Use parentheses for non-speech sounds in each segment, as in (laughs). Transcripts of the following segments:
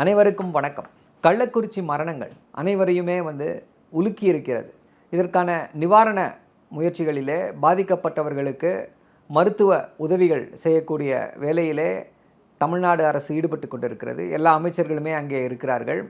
அனைவருக்கும் வணக்கம். கள்ளக்குறிச்சி மரணங்கள் அனைவரையுமே வந்து உலுக்கி இருக்கிறது இதற்கான நிவாரண முயற்சிகளிலே பாதிக்கப்பட்டவர்களுக்கு மருத்துவ உதவிகள் செய்யக்கூடிய வேலையிலே தமிழ்நாடு அரசு ஈடுபட்டு கொண்டிருக்கிறது. எல்லா அமைச்சர்களுமே அங்கே இருக்கிறார்கள்.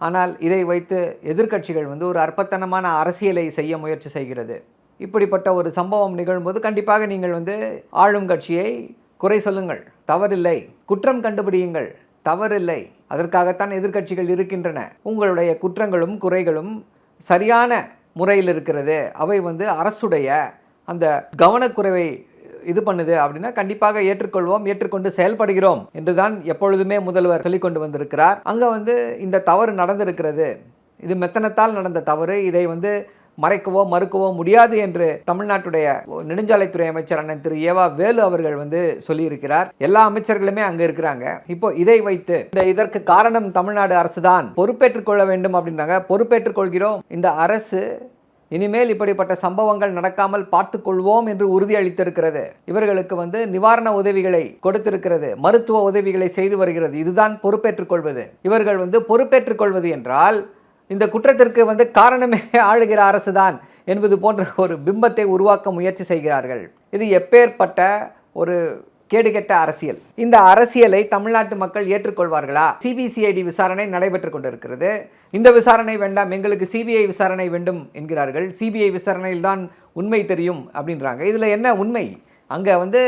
ஆனால் இதை வைத்து எதிர்க்கட்சிகள் வந்து ஒரு அற்பத்தனமான அரசியலை செய்ய முயற்சி செய்கிறது. இப்படிப்பட்ட ஒரு சம்பவம் நிகழும்போது கண்டிப்பாக நீங்கள் வந்து ஆளும் கட்சியை குறை சொல்லுங்கள். தவறில்லை. குற்றம் கண்டுபிடியுங்கள். தவறில்லை. அதற்காகத்தான் எதிர்க்கட்சிகள் இருக்கின்றன. உங்களுடைய குற்றங்களும் குறைகளும் சரியான முறையில் இருக்கிறது. அவை வந்து அரசுடைய அந்த கவனக்குறைவை இது பண்ணுது அப்படின்னா கண்டிப்பாக ஏற்றுக்கொள்வோம் ஏற்றுக்கொண்டு செயல்படுகிறோம் என்றுதான் எப்பொழுதுமே முதல்வர் சொல்லிக்கொண்டு வந்திருக்கிறார். அங்கே வந்து இந்த தவறு நடந்திருக்கிறது. இது மெத்தனத்தால் நடந்த தவறு. இதை வந்து மறைக்கவோ மறுக்கவோ முடியாது என்று தமிழ்நாட்டுடைய நெடுஞ்சாலைத்துறை அமைச்சர் அண்ணன் திரு ஏவா வேலு அவர்கள் வந்து சொல்லியிருக்கிறார். எல்லா அமைச்சர்களுமே அங்கே இருக்கிறாங்க. இப்போ இதை வைத்து இந்த இதற்கு காரணம் தமிழ்நாடு அரசு தான் பொறுப்பேற்றுக் கொள்ள வேண்டும் அப்படின்றாங்க. பொறுப்பேற்றுக் கொள்கிறோம். இந்த அரசு இனிமேல் இப்படிப்பட்ட சம்பவங்கள் நடக்காமல் பார்த்துக்கொள்வோம் என்று உறுதியளித்திருக்கிறது இவர்களுக்கு வந்து நிவாரண உதவிகளை கொடுத்திருக்கிறது. மருத்துவ உதவிகளை செய்து வருகிறது. இதுதான் பொறுப்பேற்றுக் கொள்வது. இவர்கள் வந்து பொறுப்பேற்றுக் கொள்வது என்றால் இந்த குற்றத்திற்கு வந்து காரணமே (laughs) ஆளுகிற அரசு தான் என்பது போன்ற ஒரு பிம்பத்தை உருவாக்க முயற்சி செய்கிறார்கள். இது எப்பேற்பட்ட ஒரு கேடுகெட்ட அரசியல். இந்த அரசியலை தமிழ்நாட்டு மக்கள் ஏற்றுக்கொள்வார்களா? சிபிசிஐடி விசாரணை நடைபெற்று கொண்டிருக்கிறது. இந்த விசாரணை வேண்டாம் எங்களுக்கு சிபிஐ விசாரணை வேண்டும் என்கிறார்கள். சிபிஐ விசாரணையில் தான் உண்மை தெரியும் அப்படின்றாங்க. இதில் என்ன உண்மை? அங்கே வந்து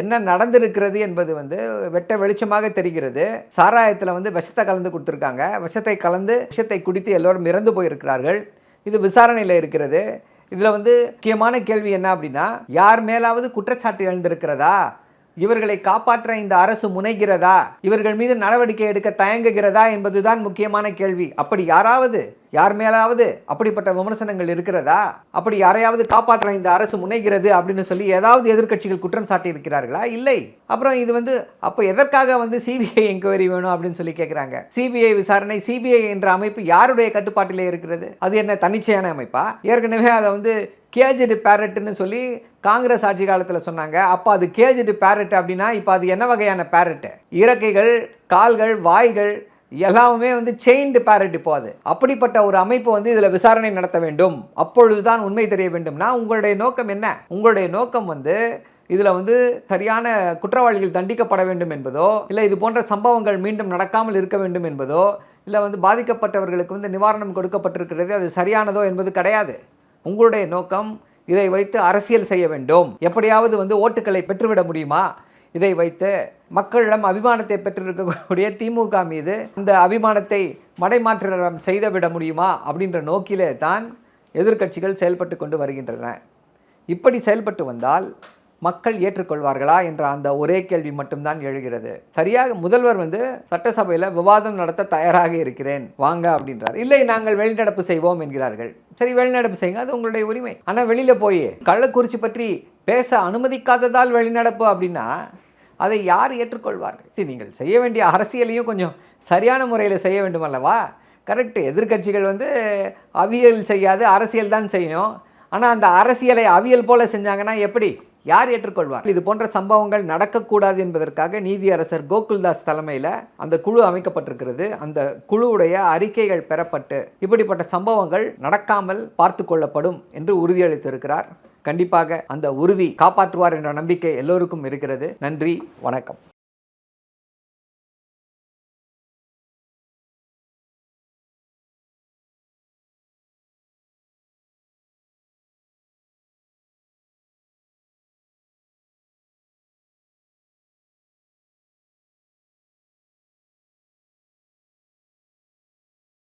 என்ன நடந்திருக்கிறது என்பது வந்து வெட்ட வெளிச்சமாக தெரிகிறது. சாராயத்தில் வந்து விஷத்தை கலந்து கொடுத்துருக்காங்க. விஷத்தை கலந்து விஷத்தை குடித்து எல்லோரும் இறந்து போயிருக்கிறார்கள். இது விசாரணையில் இருக்கிறது. இதில் வந்து முக்கியமான கேள்வி என்ன அப்படின்னா யார் மேலாவது குற்றச்சாட்டு எழுந்திருக்கிறதா? இவர்களை காப்பாற்ற இந்த அரசு முனைகிறதா? இவர்கள் மீது நடவடிக்கை எடுக்க தயங்குகிறதா என்பதுதான் முக்கியமான கேள்வி. அப்படி யாராவது யார் மேலாவது அப்படிப்பட்ட விமர்சனங்கள் இருக்கிறதா? அப்படி யாரையாவது காப்பாற்ற இந்த அரசு முனைகிறது அப்படின்னு சொல்லி ஏதாவது எதிர்க்கட்சிகள் குற்றம் சாட்டி இருக்கிறார்களா இல்லை. அப்புறம் இது வந்து அப்போ எதற்காக வந்து சிபிஐ என்கொயரி வேணும் அப்படின்னு சொல்லி கேட்குறாங்க? சிபிஐ விசாரணை சிபிஐ என்ற அமைப்பு யாருடைய கட்டுப்பாட்டிலே இருக்கிறது? அது என்ன தன்னிச்சையான அமைப்பா? ஏற்கனவே அதை வந்து கேஜெடு பேரட்டுன்னு சொல்லி காங்கிரஸ் ஆட்சி காலத்தில் சொன்னாங்க. அப்போ அது கேஜெடு பேரட் அப்படின்னா இப்போ அது என்ன வகையான பேரட்டு இறக்கைகள் கால்கள் வாய்கள் எல்லாமே வந்து செயின்டு பேரட் இப்போ அது. அப்படிப்பட்ட ஒரு அமைப்பு வந்து இதில் விசாரணை நடத்த வேண்டும். அப்பொழுதுதான் உண்மை தெரிய வேண்டும்னா உங்களுடைய நோக்கம் என்ன? உங்களுடைய நோக்கம் வந்து இதில் வந்து சரியான குற்றவாளிகள் தண்டிக்கப்பட வேண்டும் என்பதோ இல்லை இது போன்ற சம்பவங்கள் மீண்டும் நடக்காமல் இருக்க வேண்டும் என்பதோ இல்லை வந்து பாதிக்கப்பட்டவர்களுக்கு வந்து நிவாரணம் கொடுக்கப்பட்டிருக்கிறது அது சரியானதோ என்பது கிடையாது. உங்களுடைய நோக்கம் இதை வைத்து அரசியல் செய்ய வேண்டும். எப்படியாவது வந்து ஓட்டுக்களை பெற்றுவிட முடியுமா? இதை வைத்து மக்களிடம் அபிமானத்தை பெற்றிருக்கக்கூடிய திமுக மீது இந்த அபிமானத்தை மடைமாற்றம் செய்துவிட முடியுமா அப்படின்ற நோக்கிலே தான் எதிர்க்கட்சிகள் செயல்பட்டு கொண்டு வருகின்றன. இப்படி செயல்பட்டு வந்தால் மக்கள் ஏற்றுக்கொள்வார்களா என்ற அந்த ஒரே கேள்வி மட்டும்தான் எழுகிறது. சரியாக முதல்வர் வந்து சட்டசபையில் விவாதம் நடத்த தயாராக இருக்கிறேன் வாங்க அப்படின்றார். இல்லை நாங்கள் வெளிநடப்பு செய்வோம் என்கிறார்கள். சரி வெளிநடப்பு செய்யுங்க அது உங்களுடைய உரிமை. ஆனால் வெளியில் போய் கள்ளக்குறிச்சி பற்றி பேச அனுமதிக்காததால் வெளிநடப்பு அப்படின்னா அதை யார் ஏற்றுக்கொள்வார்கள் சரி நீங்கள் செய்ய வேண்டிய அரசியலையும் கொஞ்சம் சரியான முறையில் செய்ய வேண்டும் அல்லவா? கரெக்டு எதிர்க்கட்சிகள் வந்து அவியல் செய்யாது அரசியல் தான் செய்யணும் ஆனால் அந்த அரசியலை அவியல் போல் செஞ்சாங்கன்னா எப்படி? யார் ஏற்றுக்கொள்வார்? இது போன்ற சம்பவங்கள் நடக்கக்கூடாது என்பதற்காக நீதியரசர் கோகுல்தாஸ் தலைமையில் அந்த குழு அமைக்கப்பட்டிருக்கிறது. அந்த குழுவுடைய அறிக்கைகள் பெறப்பட்டு இப்படிப்பட்ட சம்பவங்கள் நடக்காமல் பார்த்து கொள்ளப்படும் என்று உறுதியளித்திருக்கிறார். கண்டிப்பாக அந்த உறுதி காப்பாற்றுவார் என்ற நம்பிக்கை எல்லோருக்கும் இருக்கிறது. நன்றி வணக்கம்.